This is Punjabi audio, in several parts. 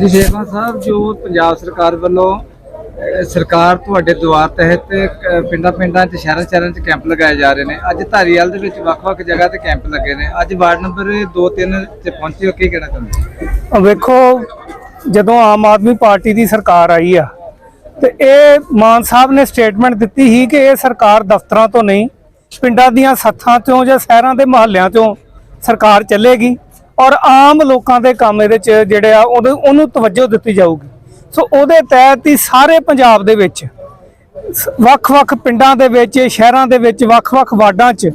ਜੀ ਸ਼ੇਖਵਾਨ ਸਾਹਿਬ, ਜੋ ਪੰਜਾਬ ਸਰਕਾਰ ਵੱਲੋਂ ਸਰਕਾਰ ਤੁਹਾਡੇ ਦੁਆਰ ਤਹਿਤ ਪਿੰਡਾਂ ਪਿੰਡਾਂ 'ਚ ਸ਼ਹਿਰਾਂ ਸ਼ਹਿਰਾਂ 'ਚ ਕੈਂਪ ਲਗਾਏ ਜਾ ਰਹੇ ਨੇ। ਅੱਜ ਧਾਰੀਵਾਲ ਦੇ ਵਿੱਚ ਵੱਖ-ਵੱਖ ਜਗ੍ਹਾ ਤੇ ਕੈਂਪ ਲੱਗੇ ਨੇ। ਅੱਜ ਵਾਰਡ ਨੰਬਰ 2-3 'ਚ ਪਹੁੰਚੇ ਹੋ, ਕੀ ਕਹਿਣਾ ਚਾਹੁੰਦੇ ਵੇਖੋ, ਜਦੋਂ ਆਮ ਆਦਮੀ ਪਾਰਟੀ ਦੀ ਸਰਕਾਰ ਆਈ ਆ, ਤੇ ਇਹ ਮਾਨ ਸਾਹਿਬ ਨੇ ਸਟੇਟਮੈਂਟ ਦਿੱਤੀ ਸੀ ਕਿ ਇਹ ਸਰਕਾਰ ਦਫ਼ਤਰਾਂ ਤੋਂ ਨਹੀਂ, ਪਿੰਡਾਂ ਦੀਆਂ ਸੱਥਾਂ ਤੋਂ ਜਾਂ ਸ਼ਹਿਰਾਂ ਦੇ ਮਹੱਲਿਆਂ ਤੋਂ ਸਰਕਾਰ ਚੱਲੇਗੀ। ਔਰ ਆਮ ਲੋਕਾਂ ਦੇ ਕੰਮ ਇਹਦੇ ਚ ਜਿਹੜੇ ਆ, ਉਹਦੇ- ਉਹਨੂੰ ਤਵੱਜੋ ਦਿੱਤੀ ਜਾਊਗੀ। ਸੋ ਉਹਦੇ ਤਹਿਤ ਹੀ ਸਾਰੇ ਪੰਜਾਬ ਦੇ ਵਿੱਚ ਵੱਖ-ਵੱਖ ਪਿੰਡਾਂ ਦੇ ਵਿੱਚ, ਸ਼ਹਿਰਾਂ ਦੇ ਵਿੱਚ, ਵੱਖ-ਵੱਖ ਵਾਰਡਾਂ 'ਚ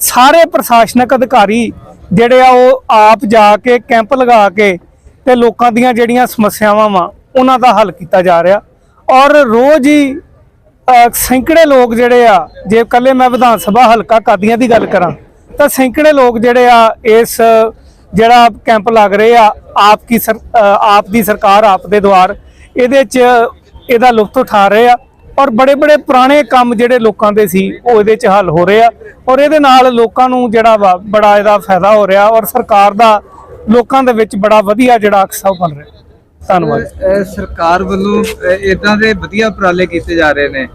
ਸਾਰੇ ਪ੍ਰਸ਼ਾਸਨਿਕ ਅਧਿਕਾਰੀ ਜਿਹੜੇ ਆ, ਉਹ ਆਪ ਜਾ ਕੇ ਕੈਂਪ ਲਗਾ ਕੇ ਤੇ ਲੋਕਾਂ ਦੀਆਂ ਜਿਹੜੀਆਂ ਸਮੱਸਿਆਵਾਂ ਵਾ, ਉਹਨਾਂ ਦਾ ਹੱਲ ਕੀਤਾ ਜਾ ਰਿਹਾ। ਔਰ ਰੋਜ਼ ਹੀ ਸੈਂਕੜੇ ਲੋਕ ਜਿਹੜੇ ਆ, ਜੇ ਕੱਲੇ ਮੈਂ ਵਿਧਾਨ ਸਭਾ ਹਲਕਾ ਕਾਦੀਆਂ ਦੀ ਗੱਲ ਕਰਾਂ, ਤਾਂ ਸੈਂਕੜੇ ਲੋਕ ਜਿਹੜੇ ਆ, ਇਸ ਜਿਹੜਾ ਕੈਂਪ ਲੱਗ ਰਹੇ ਆ ਆਪ ਕੀ ਆਪ ਦੀ ਸਰਕਾਰ ਆਪ ਦੇ ਦੁਆਰ ਇਹਦੇ 'ਚ ਇਹਦਾ ਲੁਫਤ ਉਠਾ ਰਹੇ ਆ ਔਰ ਬੜੇ ਬੜੇ ਪੁਰਾਣੇ ਕੰਮ ਜਿਹੜੇ ਲੋਕਾਂ ਦੇ ਸੀ ਉਹ ਇਹਦੇ 'ਚ ਹੱਲ ਹੋ ਰਹੇ ਆ ਔਰ ਇਹਦੇ ਨਾਲ ਲੋਕਾਂ ਨੂੰ ਜਿਹੜਾ ਬੜਾ ਇਹਦਾ ਫਾਇਦਾ ਹੋ ਰਿਹਾ ਔਰ ਸਰਕਾਰ ਦਾ ਲੋਕਾਂ ਦੇ ਵਿੱਚ ਬੜਾ ਵਧੀਆ ਜਿਹੜਾ ਅਕਸਾ ਬਣ ਰਿਹਾ। ਧੰਨਵਾਦ। ਸਰਕਾਰ ਵੱਲੋਂ ਇਦਾਂ ਦੇ ਵਧੀਆ ਉਪਰਾਲੇ ਕੀਤੇ ਜਾ ਰਹੇ ਨੇ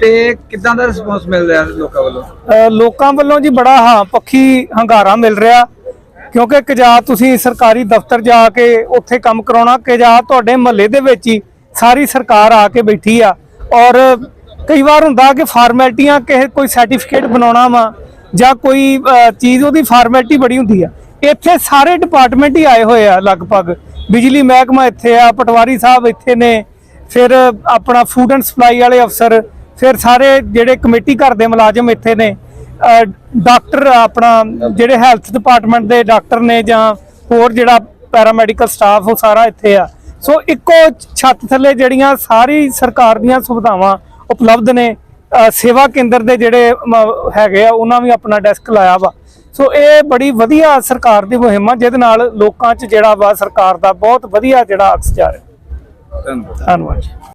ਤੇ ਕਿੱਦਾਂ ਦਾ ਰਿਸਪੌਂਸ ਮਿਲ ਰਿਹਾ ਲੋਕਾਂ ਵੱਲੋਂ? ਲੋਕਾਂ ਵੱਲੋਂ ਜੀ ਬੜਾ ਹਾਂ ਪੱਖੀ ਹੰਗਾਰਾ ਮਿਲ ਰਿਹਾ ਕਿਉਂਕਿ ਕਜਾ ਤੁਸੀਂ ਸਰਕਾਰੀ ਦਫ਼ਤਰ ਜਾ ਕੇ ਉੱਥੇ ਕੰਮ ਕਰਾਉਣਾ ਕਜਾ ਤੁਹਾਡੇ ਮਹੱਲੇ ਦੇ ਵਿੱਚ ਹੀ ਸਾਰੀ ਸਰਕਾਰ ਆ ਕੇ ਬੈਠੀ ਆ। ਔਰ ਕਈ ਵਾਰ ਹੁੰਦਾ ਕਿ ਫਾਰਮੈਲਟੀਆਂ ਕਿਸੇ ਕੋਈ ਸਰਟੀਫਿਕੇਟ ਬਣਾਉਣਾ ਵਾ, ਜਾਂ ਕੋਈ ਚੀਜ਼ ਉਹਦੀ ਫਾਰਮੈਲਿਟੀ ਬੜੀ ਹੁੰਦੀ ਆ। ਇੱਥੇ ਸਾਰੇ ਡਿਪਾਰਟਮੈਂਟ ਹੀ ਆਏ ਹੋਏ ਆ ਲਗਭਗ। ਬਿਜਲੀ ਮਹਿਕਮਾ ਇੱਥੇ ਆ, ਪਟਵਾਰੀ ਸਾਹਿਬ ਇੱਥੇ ਨੇ, ਫਿਰ ਆਪਣਾ ਫੂਡ ਐਂਡ ਸਪਲਾਈ ਵਾਲੇ ਅਫਸਰ, ਫਿਰ ਸਾਰੇ ਜਿਹੜੇ ਕਮੇਟੀ ਘਰ ਦੇ ਮੁਲਾਜ਼ਮ ਇੱਥੇ ਨੇ। ਡਾਕਟਰ ਆਪਣਾ ਜਿਹੜੇ ਹੈਲਥ ਡਿਪਾਰਟਮੈਂਟ ਦੇ ਡਾਕਟਰ ਨੇ ਜਾਂ ਹੋਰ ਜਿਹੜਾ ਪੈਰਾਮੈਡੀਕਲ ਸਟਾਫ ਉਹ ਸਾਰਾ ਇੱਥੇ ਆ। ਸੋ ਇੱਕੋ ਛੱਤ ਥੱਲੇ ਜਿਹੜੀਆਂ ਸਾਰੀ ਸਰਕਾਰ ਦੀਆਂ ਸੁਵਿਧਾਵਾਂ ਉਪਲਬਧ ਨੇ ਸੇਵਾ ਕੇਂਦਰ ਦੇ ਜਿਹੜੇ ਹੈਗੇ ਆ ਉਹਨਾਂ ਵੀ ਆਪਣਾ ਡੈਸਕ ਲਾਇਆ ਵਾ। ਸੋ ਇਹ ਬੜੀ ਵਧੀਆ ਸਰਕਾਰ ਦੀ ਮੁਹਿੰਮ ਆ ਜਿਹਦੇ ਨਾਲ ਲੋਕਾਂ 'ਚ ਜਿਹੜਾ ਵਾ ਸਰਕਾਰ ਦਾ ਬਹੁਤ ਵਧੀਆ ਜਿਹੜਾ ਅਕਸ ਜਾ ਰਿਹਾ। ਧੰਨਵਾਦ। ਧੰਨਵਾਦ ਜੀ।